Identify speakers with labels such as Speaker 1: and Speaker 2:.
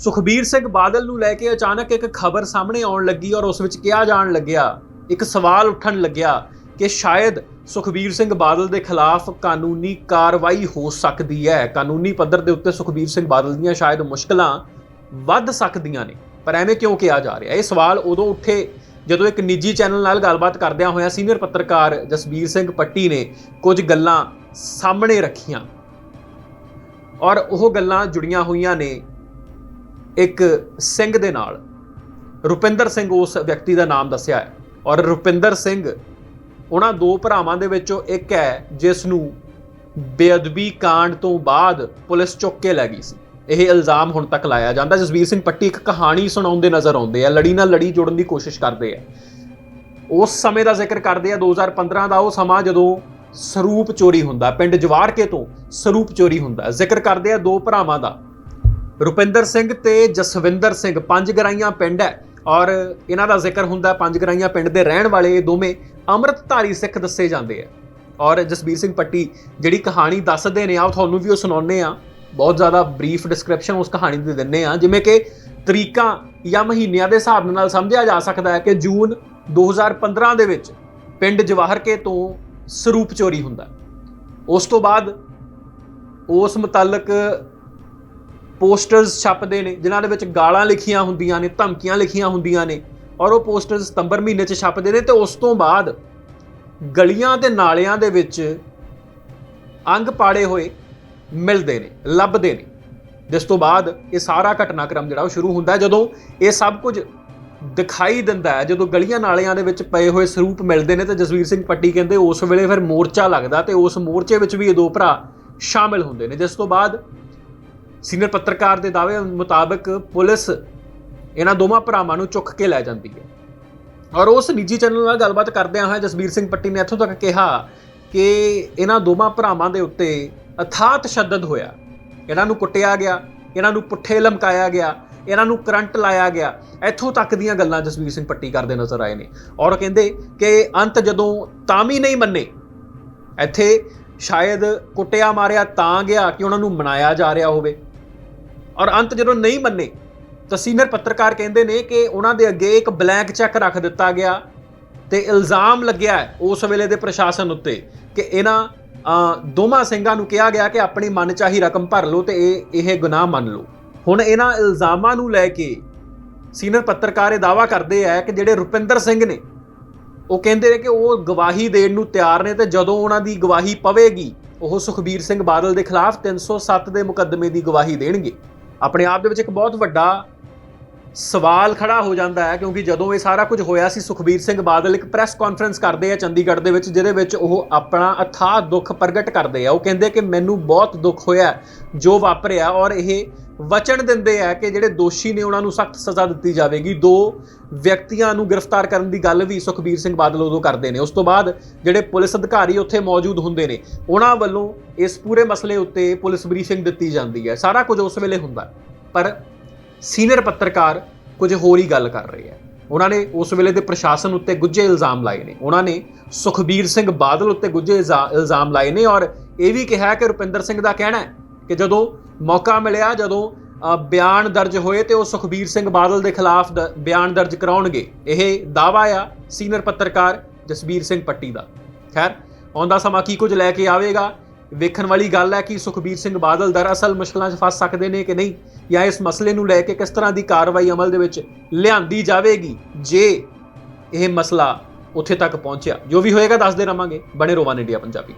Speaker 1: ਸੁਖਬੀਰ ਸਿੰਘ ਬਾਦਲ ਨੂੰ ਲੈ ਕੇ ਅਚਾਨਕ ਇੱਕ ਖਬਰ ਸਾਹਮਣੇ ਆਉਣ ਲੱਗੀ ਔਰ ਉਸ ਵਿੱਚ ਕਿਹਾ ਜਾਣ ਲੱਗਿਆ, ਇੱਕ ਸਵਾਲ ਉੱਠਣ ਲੱਗਿਆ ਕਿ ਸ਼ਾਇਦ ਸੁਖਬੀਰ ਸਿੰਘ ਬਾਦਲ ਦੇ ਖਿਲਾਫ ਕਾਨੂੰਨੀ ਕਾਰਵਾਈ ਹੋ ਸਕਦੀ ਹੈ। ਕਾਨੂੰਨੀ ਪੱਧਰ ਦੇ ਉੱਤੇ ਸੁਖਬੀਰ ਸਿੰਘ ਬਾਦਲ ਦੀਆਂ ਸ਼ਾਇਦ ਮੁਸ਼ਕਲਾਂ ਵੱਧ ਸਕਦੀਆਂ ਨੇ, ਪਰ ਐਵੇਂ ਕਿਉਂ ਕਿਹਾ ਜਾ ਰਿਹਾ? ਇਹ ਸਵਾਲ ਉਦੋਂ ਉੱਠੇ ਜਦੋਂ ਇੱਕ ਨਿੱਜੀ ਚੈਨਲ ਨਾਲ ਗੱਲਬਾਤ ਕਰਦਿਆਂ ਹੋਇਆ ਸੀਨੀਅਰ ਪੱਤਰਕਾਰ ਜਸਬੀਰ ਸਿੰਘ ਪੱਟੀ ਨੇ ਕੁਝ ਗੱਲਾਂ ਸਾਹਮਣੇ ਰੱਖੀਆਂ ਔਰ ਉਹ ਗੱਲਾਂ ਜੁੜੀਆਂ ਹੋਈਆਂ ਨੇ ਇੱਕ ਸਿੰਘ ਦੇ ਨਾਲ। ਰੁਪਿੰਦਰ ਸਿੰਘ ਉਸ ਵਿਅਕਤੀ ਦਾ ਨਾਮ ਦੱਸਿਆ ਹੈ ਔਰ ਰੁਪਿੰਦਰ ਸਿੰਘ ਉਹਨਾਂ ਦੋ ਭਰਾਵਾਂ ਦੇ ਵਿੱਚੋਂ ਇੱਕ ਹੈ, ਜਿਸ ਨੂੰ ਬੇਅਦਬੀ ਕਾਂਡ ਤੋਂ ਬਾਅਦ ਪੁਲਿਸ ਚੁੱਕ ਕੇ ਲੈ ਗਈ ਸੀ। ਇਹ ਇਲਜ਼ਾਮ ਹੁਣ ਤੱਕ ਲਾਇਆ ਜਾਂਦਾ। ਜਸਵੀਰ ਸਿੰਘ ਪੱਟੀ ਇੱਕ ਕਹਾਣੀ ਸੁਣਾਉਂਦੇ ਨਜ਼ਰ ਆਉਂਦੇ ਆ, ਲੜੀ ਨਾਲ ਲੜੀ ਜੋੜਨ ਦੀ ਕੋਸ਼ਿਸ਼ ਕਰਦੇ ਆ। ਉਸ ਸਮੇਂ ਦਾ ਜ਼ਿਕਰ ਕਰਦੇ ਆ 2015 ਦਾ ਉਹ ਸਮਾਂ ਜਦੋਂ ਸਰੂਪ ਚੋਰੀ ਹੁੰਦਾ, ਪਿੰਡ ਜਵਾਰਕੇ ਤੋਂ ਸਰੂਪ ਚੋਰੀ ਹੁੰਦਾ। ਜ਼ਿਕਰ ਕਰਦੇ ਆ ਦੋ ਭਰਾਵਾਂ ਦਾ। ਰੁਪਿੰਦਰ ਸਿੰਘ ਤੇ ਜਸਵਿੰਦਰ ਸਿੰਘ, ਪੰਜ ਗਰਾਈਆਂ ਪਿੰਡ ਹੈ। ਔਰ ਇਹਨਾਂ ਦਾ ਜ਼ਿਕਰ ਹੁੰਦਾ ਪੰਜ ਗਰਾਈਆਂ ਪਿੰਡ ਦੇ ਰਹਿਣ ਵਾਲੇ ਇਹ ਦੋਵੇਂ ਅੰਮ੍ਰਿਤਧਾਰੀ ਸਿੱਖ ਦੱਸੇ ਜਾਂਦੇ ਆ। ਔਰ ਜਸਬੀਰ ਸਿੰਘ ਪੱਟੀ ਜਿਹੜੀ ਕਹਾਣੀ ਦੱਸਦੇ ਨੇ ਆ ਉਹ ਤੁਹਾਨੂੰ ਵੀ ਉਹ ਸੁਣਾਉਂਦੇ ਆ ਬਹੁਤ ਜ਼ਿਆਦਾ ਬਰੀਫ ਡਿਸਕ੍ਰਿਪਸ਼ਨ ਉਸ ਕਹਾਣੀ ਦੀ ਦਿੰਨੇ ਆ ਜਿਵੇਂ ਕਿ ਤਰੀਕਾਂ ਜਾਂ ਮਹੀਨਿਆਂ ਦੇ ਹਿਸਾਬ ਨਾਲ ਸਮਝਿਆ ਜਾ ਸਕਦਾ ਹੈ ਕਿ ਜੂਨ 2015 ਦੇ ਵਿੱਚ ਪਿੰਡ ਜਵਾਹਰਕੇ ਤੋਂ ਸਰੂਪ ਚੋਰੀ ਹੁੰਦਾ। ਉਸ ਤੋਂ ਬਾਅਦ ਉਸ ਮੁਤਲਕ ਪੋਸਟਰਸ ਛਪਦੇ ਨੇ, ਜਿਨ੍ਹਾਂ ਦੇ ਵਿੱਚ ਗਾਲਾਂ ਲਿਖੀਆਂ ਹੁੰਦੀਆਂ ਨੇ, ਧਮਕੀਆਂ ਲਿਖੀਆਂ ਹੁੰਦੀਆਂ ਨੇ, ਔਰ ਉਹ ਪੋਸਟਰਸ ਸਤੰਬਰ ਮਹੀਨੇ 'ਚ ਛਪਦੇ ਨੇ ਤੇ ਉਸ ਤੋਂ ਬਾਅਦ ਗਲੀਆਂ ਤੇ ਨਾਲਿਆਂ ਦੇ ਵਿੱਚ ਅੰਗ ਪਾੜੇ ਹੋਏ ਮਿਲਦੇ ਨੇ, ਲੱਭਦੇ ਨੇ। ਜਿਸ ਤੋਂ ਬਾਅਦ ਇਹ ਸਾਰਾ ਘਟਨਾਕ੍ਰਮ ਜਿਹੜਾ ਉਹ ਸ਼ੁਰੂ ਹੁੰਦਾ ਹੈ, ਜਦੋਂ ਇਹ ਸਭ ਕੁਝ ਦਿਖਾਈ ਦਿੰਦਾ ਹੈ, ਜਦੋਂ ਗਲੀਆਂ ਨਾਲਿਆਂ ਦੇ ਵਿੱਚ ਪਏ ਹੋਏ ਸਰੂਪ ਮਿਲਦੇ ਨੇ ਤੇ ਜਸਵੀਰ ਸਿੰਘ ਪੱਟੀ ਕਹਿੰਦੇ ਉਸ ਵੇਲੇ ਫਿਰ ਮੋਰਚਾ ਲੱਗਦਾ ਤੇ ਉਸ ਮੋਰਚੇ ਵਿੱਚ ਵੀ ਇਹ ਦੋ ਭਰਾ ਸ਼ਾਮਿਲ ਹੁੰਦੇ ਨੇ। ਜਿਸ ਤੋਂ ਬਾਅਦ ਸੀਨੀਅਰ ਪੱਤਰਕਾਰ ਦੇ ਦਾਅਵੇ ਮੁਤਾਬਕ ਪੁਲਿਸ ਇਹਨਾਂ ਦੋਵਾਂ ਭਰਾਵਾਂ ਨੂੰ ਚੁੱਕ ਕੇ ਲੈ ਜਾਂਦੀ ਹੈ। ਔਰ ਉਸ ਨਿੱਜੀ ਚੈਨਲ ਨਾਲ ਗੱਲਬਾਤ ਕਰਦਿਆਂ ਹਾਂ ਜਸਬੀਰ ਸਿੰਘ ਪੱਟੀ ਨੇ ਇੱਥੋਂ ਤੱਕ ਕਿਹਾ ਕਿ ਇਹਨਾਂ ਦੋਵਾਂ ਭਰਾਵਾਂ ਦੇ ਉੱਤੇ ਅਥਾਹ ਤਸ਼ੱਦਦ ਹੋਇਆ। ਇਹਨਾਂ ਨੂੰ ਕੁੱਟਿਆ ਗਿਆ, ਇਹਨਾਂ ਨੂੰ ਪੁੱਠੇ ਲਮਕਾਇਆ ਗਿਆ, ਇਹਨਾਂ ਨੂੰ ਕਰੰਟ ਲਾਇਆ ਗਿਆ। ਇੱਥੋਂ ਤੱਕ ਦੀਆਂ ਗੱਲਾਂ ਜਸਬੀਰ ਸਿੰਘ ਪੱਟੀ ਕਰਦੇ ਨਜ਼ਰ ਆਏ ਨੇ। ਔਰ ਕਹਿੰਦੇ ਕਿ ਅੰਤ ਜਦੋਂ ਤਾਂ ਵੀ ਨਹੀਂ ਮੰਨੇ, ਇੱਥੇ ਸ਼ਾਇਦ ਕੁੱਟਿਆ ਮਾਰਿਆ ਤਾਂ ਗਿਆ ਕਿ ਉਹਨਾਂ ਨੂੰ ਮਨਾਇਆ ਜਾ ਰਿਹਾ ਹੋਵੇ। ਔਰ ਅੰਤ ਜਦੋਂ ਨਹੀਂ ਮੰਨੇ ਤਾਂ ਸੀਨੀਅਰ ਪੱਤਰਕਾਰ ਕਹਿੰਦੇ ਨੇ ਕਿ ਉਹਨਾਂ ਦੇ ਅੱਗੇ ਇੱਕ ਬਲੈਂਕ ਚੈੱਕ ਰੱਖ ਦਿੱਤਾ ਗਿਆ ਤੇ ਇਲਜ਼ਾਮ ਲੱਗਿਆ ਉਸ ਵੇਲੇ ਦੇ ਪ੍ਰਸ਼ਾਸਨ ਉੱਤੇ ਕਿ ਇਹਨਾਂ ਅ, ਦੋਵਾਂ ਸਿੰਘਾਂ ਨੂੰ ਕਿਹਾ ਗਿਆ ਕਿ ਆਪਣੀ ਮਨਚਾਹੀ ਰਕਮ ਭਰ ਲਓ ਤੇ ਇਹ ਇਹ ਗੁਨਾਹ ਮੰਨ ਲਓ। ਹੁਣ ਇਹਨਾਂ ਇਲਜ਼ਾਮਾਂ ਨੂੰ ਲੈ ਕੇ ਸੀਨੀਅਰ ਪੱਤਰਕਾਰ ਇਹ ਦਾਵਾ ਕਰਦੇ ਆ ਕਿ ਜਿਹੜੇ ਰੁਪਿੰਦਰ ਸਿੰਘ ਨੇ ਉਹ ਕਹਿੰਦੇ ਨੇ ਕਿ ਉਹ ਗਵਾਹੀ ਦੇਣ ਨੂੰ ਤਿਆਰ ਨੇ ਤੇ ਜਦੋਂ ਉਹਨਾਂ ਦੀ ਗਵਾਹੀ ਪਵੇਗੀ ਉਹ ਸੁਖਬੀਰ ਸਿੰਘ ਬਾਦਲ ਦੇ ਖਿਲਾਫ 307 ਦੇ ਮੁਕੱਦਮੇ ਦੀ ਗਵਾਹੀ ਦੇਣਗੇ। ਆਪਣੇ ਆਪ ਦੇ ਵਿੱਚ ਇੱਕ ਬਹੁਤ ਵੱਡਾ ਸਵਾਲ ਖੜਾ ਹੋ ਜਾਂਦਾ ਹੈ, ਕਿਉਂਕਿ ਜਦੋਂ ਇਹ ਸਾਰਾ ਕੁਝ ਹੋਇਆ ਸੀ, ਸੁਖਬੀਰ ਸਿੰਘ ਬਾਦਲ ਇੱਕ ਪ੍ਰੈਸ ਕਾਨਫਰੰਸ ਕਰਦੇ ਆ ਚੰਡੀਗੜ੍ਹ ਦੇ ਵਿੱਚ, ਜਿਹਦੇ ਵਿੱਚ ਉਹ ਆਪਣਾ ਅਥਾਹ ਦੁੱਖ ਪ੍ਰਗਟ ਕਰਦੇ ਆ। ਉਹ ਕਹਿੰਦੇ ਕਿ ਮੈਨੂੰ ਬਹੁਤ ਦੁੱਖ ਹੋਇਆ ਜੋ ਵਾਪਰਿਆ ਔਰ ਇਹ ਵਚਨ ਦਿੰਦੇ ਆ ਕਿ ਜਿਹੜੇ ਦੋਸ਼ੀ ਨੇ ਉਹਨਾਂ ਨੂੰ ਸਖਤ ਸਜ਼ਾ ਦਿੱਤੀ ਜਾਵੇਗੀ। ਦੋ ਵਿਅਕਤੀਆਂ ਨੂੰ ਗ੍ਰਿਫਤਾਰ ਕਰਨ ਦੀ ਗੱਲ ਵੀ ਸੁਖਬੀਰ ਸਿੰਘ ਬਾਦਲ ਉਦੋਂ ਕਰਦੇ ਨੇ। ਉਸ ਤੋਂ ਬਾਅਦ ਜਿਹੜੇ ਪੁਲਿਸ ਅਧਿਕਾਰੀ ਉੱਥੇ ਮੌਜੂਦ ਹੁੰਦੇ ਨੇ, ਉਹਨਾਂ ਵੱਲੋਂ ਇਸ ਪੂਰੇ ਮਸਲੇ ਉੱਤੇ ਪੁਲਿਸ ਬਰੀਫਿੰਗ ਦਿੱਤੀ ਜਾਂਦੀ ਹੈ। ਸਾਰਾ ਕੁਝ ਉਸ ਵੇਲੇ ਹੁੰਦਾ ਪਰ ਸੀਨੀਅਰ ਪੱਤਰਕਾਰ ਕੁਝ ਹੋਰ ਹੀ ਗੱਲ ਕਰ ਰਹੇ ਆ ਉਹਨਾਂ ਨੇ ਉਸ ਵੇਲੇ ਦੇ ਪ੍ਰਸ਼ਾਸਨ ਉੱਤੇ ਗੁੱਝੇ ਇਲਜ਼ਾਮ ਲਾਏ ਨੇ। ਉਹਨਾਂ ਨੇ ਸੁਖਬੀਰ ਸਿੰਘ ਬਾਦਲ ਉੱਤੇ ਗੁੱਝੇ ਇਲਜ਼ਾ- ਇਲਜ਼ਾਮ ਲਾਏ ਨੇ ਔਰ ਇਹ ਵੀ ਕਿਹਾ ਕਿ ਰੁਪਿੰਦਰ ਸਿੰਘ ਦਾ ਕਹਿਣਾ ਹੈ ਕਿ ਜਦੋਂ ਮੌਕਾ ਮਿਲਿਆ, ਜਦੋਂ ਬਿਆਨ ਦਰਜ ਹੋਏ ਤੇ ਉਹ ਸੁਖਬੀਰ ਸਿੰਘ ਬਾਦਲ ਦੇ ਖਿਲਾਫ ਦ- ਬਿਆਨ ਦਰਜ ਕਰਾਉਣਗੇ। ਇਹ ਦਾਵਾ ਆ ਸੀਨੀਅਰ ਪੱਤਰਕਾਰ ਜਸਬੀਰ ਸਿੰਘ ਪੱਟੀ ਦਾ। ਖੈਰ, ਆਉਂਦਾ ਸਮਾਂ ਕੀ ਕੁਝ ਲੈ ਕੇ ਆਵੇਗਾ? ਵੇਖਣ ਵਾਲੀ ਗੱਲ ਹੈ ਕਿ ਸੁਖਬੀਰ ਸਿੰਘ ਬਾਦਲ ਦਰਅਸਲ ਮੁਸ਼ਕਲਾਂ 'ਚ ਫਸ ਸਕਦੇ ਨੇ ਕਿ ਨਹੀਂ? ਜਾਂ ਇਸ ਮਸਲੇ ਨੂੰ ਲੈ ਕੇ ਕਿਸ ਤਰ੍ਹਾਂ ਦੀ ਕਾਰਵਾਈ ਅਮਲ ਦੇ ਵਿੱਚ ਲਿਆਂਦੀ ਜਾਵੇਗੀ ਜੇ ਇਹ ਮਸਲਾ ਉੱਥੇ ਤੱਕ ਪਹੁੰਚਿਆ? ਜੋ ਵੀ ਹੋਏਗਾ ਦੱਸਦੇ ਰਵਾਂਗੇ। ਬਣੇ ਰੋਵਾਨ ਇੰਡੀਆ ਪੰਜਾਬੀ